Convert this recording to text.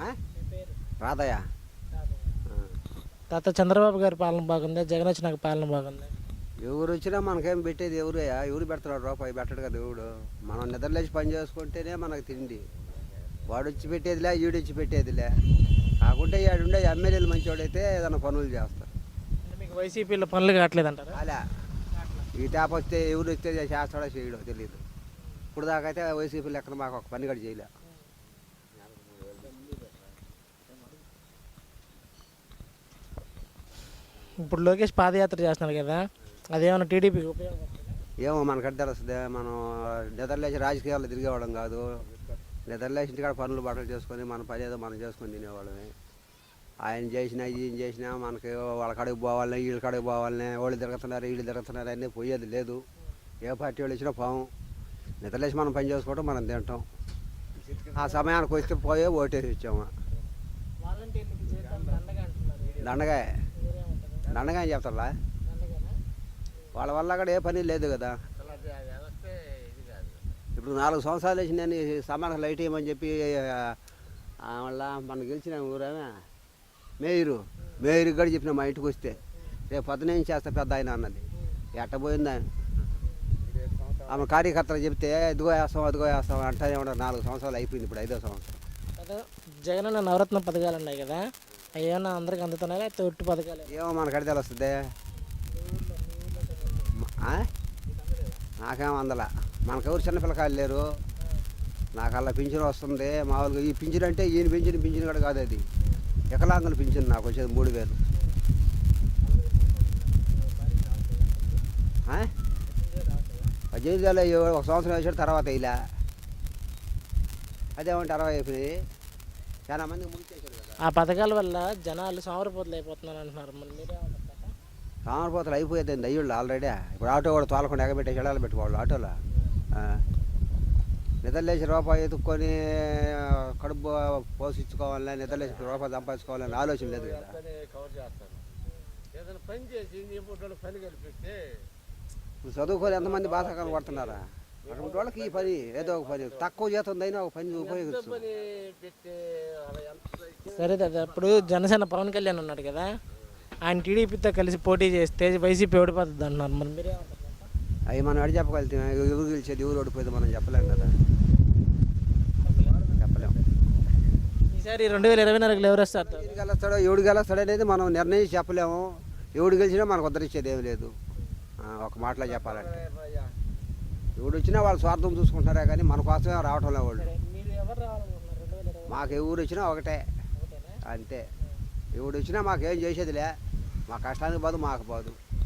ఆ? రాధయ్య. తాత చంద్రబాబు గారి పాలన బాగుంది? జగన్ వచ్చినాక పాలన బాగుంది? ఎవరు వచ్చినా మనకేం పెట్టేది ఎవరయ్యా ఎవరు పెడతాడు రూపాయి? పెట్టడు కదా దేవుడు మనం నిద్రలేసి పని చేసుకుంటేనే మనకు తిండి. వాడు వచ్చి పెట్టేదిలే ఈడు వచ్చి పెట్టేదిలే. కాకుంటే ఈడుండే ఎమ్మెల్యేలు మంచివాడైతే ఏదైనా పనులు చేస్తారు. అంటే మీకు వైసీపీలో పనులు కావట్లేదు అంటారా అలా. ఈ ట్యాప్ వస్తే ఎవరు వస్తే చేస్తాడో చేయడో తెలియదు ఇప్పుడు దాకా అయితే వైసీపీ లెక్కన మాకు ఒక పని కూడా చేయలే. ఇప్పుడు లోకేష్ పాదయాత్ర చేస్తున్నారు కదా అదేమన్నా టీడీపీకి ఉపయోగపడుతుంది ఏమో మనకంటే తెలుస్తుంది మనం నిద్రలేసి రాజకీయాల్లో తిరిగేవాళ్ళం కాదు. నిద్రలేసి ఇంటికాడ పనులు బట్టలు చేసుకొని మన పని ఏదో మనం చేసుకొని తినేవాళ్ళమే. ఆయన చేసినా ఈయన చేసినా మనకి వాళ్ళ కాడికి పోవాలని వీళ్ళ కాడికి పోవాలని వాళ్ళు తిరుగుతున్నారు వీళ్ళు తిరుగుతున్నారు అన్నీ పోయేది లేదు. ఏ పార్టీ వాళ్ళు ఇచ్చినా పోము నిద్రలేసి మనం పని చేసుకోవడం మనం తింటాం. ఆ సమయానికి వస్తే పోయే ఓటేసి ఇచ్చాము దండగా. దండగా చెప్తారా వాళ్ళ వల్ల కూడా ఏ పని లేదు కదా. ఇప్పుడు నాలుగు సంవత్సరాలు వేసి నేను సమాన లైట్ వేయమని చెప్పి వాళ్ళ మన గెలిచిన ఊరేనా? మేయరు మేయరు కూడా చెప్పిన మా ఇంటికి వస్తే. రేపు పొద్దున ఏం చేస్తా పెద్ద ఆయన అన్నది. ఎట్ట పోయింది ఆయన? ఆమె కార్యకర్తలు చెప్తే ఇదిగో వేస్తాం అదిగో వేస్తాం ఉండరు నాలుగు సంవత్సరాలు అయిపోయింది ఇప్పుడు ఐదో సంవత్సరం. అదే జగన్ అన్న నవరత్న పథకాలు ఉన్నాయి కదా అవి అందరికి అందుతున్నాయి లేకపోతే ఒట్టి పథకాలు. ఏమో మనకడి తెలుస్తుంది. నాకేం అందల. మనకెవరు చిన్న పిల్లకాయలు లేరు. అలా పింఛన్ వస్తుంది. మామూలుగా ఈ పింఛన్ అంటే ఈయన పింఛన్ పింఛన్ కూడా కాదు అది. వికలాంగుల పింఛన్ నాకు వచ్చేది మూడు వేలు. పద్దెనిమిది వేలు అయ్యో, ఒక సంవత్సరం వేసాడు తర్వాత ఇలా. అదేమంటే అరవై అయిపోయింది చాలా మందికి ముగిసేసాడు ఆ పథకాల వల్ల జనాలు సోమరిపోతులు అయిపోతున్నారు అంటున్నారు. మరి మీరేమంటారు తాత? కామరపోతలు అయిపోయింది అయ్యుళ్ళు ఆల్రెడీ ఇప్పుడు ఆటో కూడా తోలకుండా ఎగబెట్టే చెడాలు పెట్టుకోవాలి ఆటోలో. ఆ. నిద్రలేసి రూపాయి ఎత్తుక్కొని కడుపు పోషించుకోవాలని నిద్రలేసి రూపాయి సంపాదించుకోవాలని ఆలోచన లేదు కదా. ఇప్పుడు చదువుకొని ఎంతమంది బాధకాలు పడుతున్నారా? అటువంటి వాళ్ళకి ఈ పని ఏదో ఒక పని. తక్కువ జీతం అయినా ఒక పని ఉపయోగించు సరే దాదా ఇప్పుడు జనసేన పవన్ కళ్యాణ్ ఉన్నాడు కదా ఆయన టీడీపీతో కలిసి పోటీ చేస్తే వైసీపీ ఓడిపోతుంది అంటున్నారు. మరి తాత? అవి మనం అడి చెప్పగలుగుతాం ఎవరు గెలిచేది ఎవరు ఓడిపోయేది మనం చెప్పలేం కదా. చెప్పలేం. ఈసారి రెండు వేల ఇరవై నాలుగులో ఎవరు వస్తారు గెలుస్తాడో ఎవడు గెలుస్తాడో అనేది మనం నిర్ణయించి చెప్పలేము. ఎవడు గెలిచినా మనకు ఉద్ధరించేది ఏమి లేదు. ఒక మాటలో చెప్పాలంటే. ఎవడు వచ్చినా వాళ్ళ స్వార్థం చూసుకుంటారే కానీ మన కోసమే రావటం లేదు వాళ్ళు మీరు మాకు ఎవరు వచ్చినా ఒకటే. అంతే. ఎవడు వచ్చినా మాకేం చేసేదిలే. మా కష్టానికి పోదు మాకు పోదు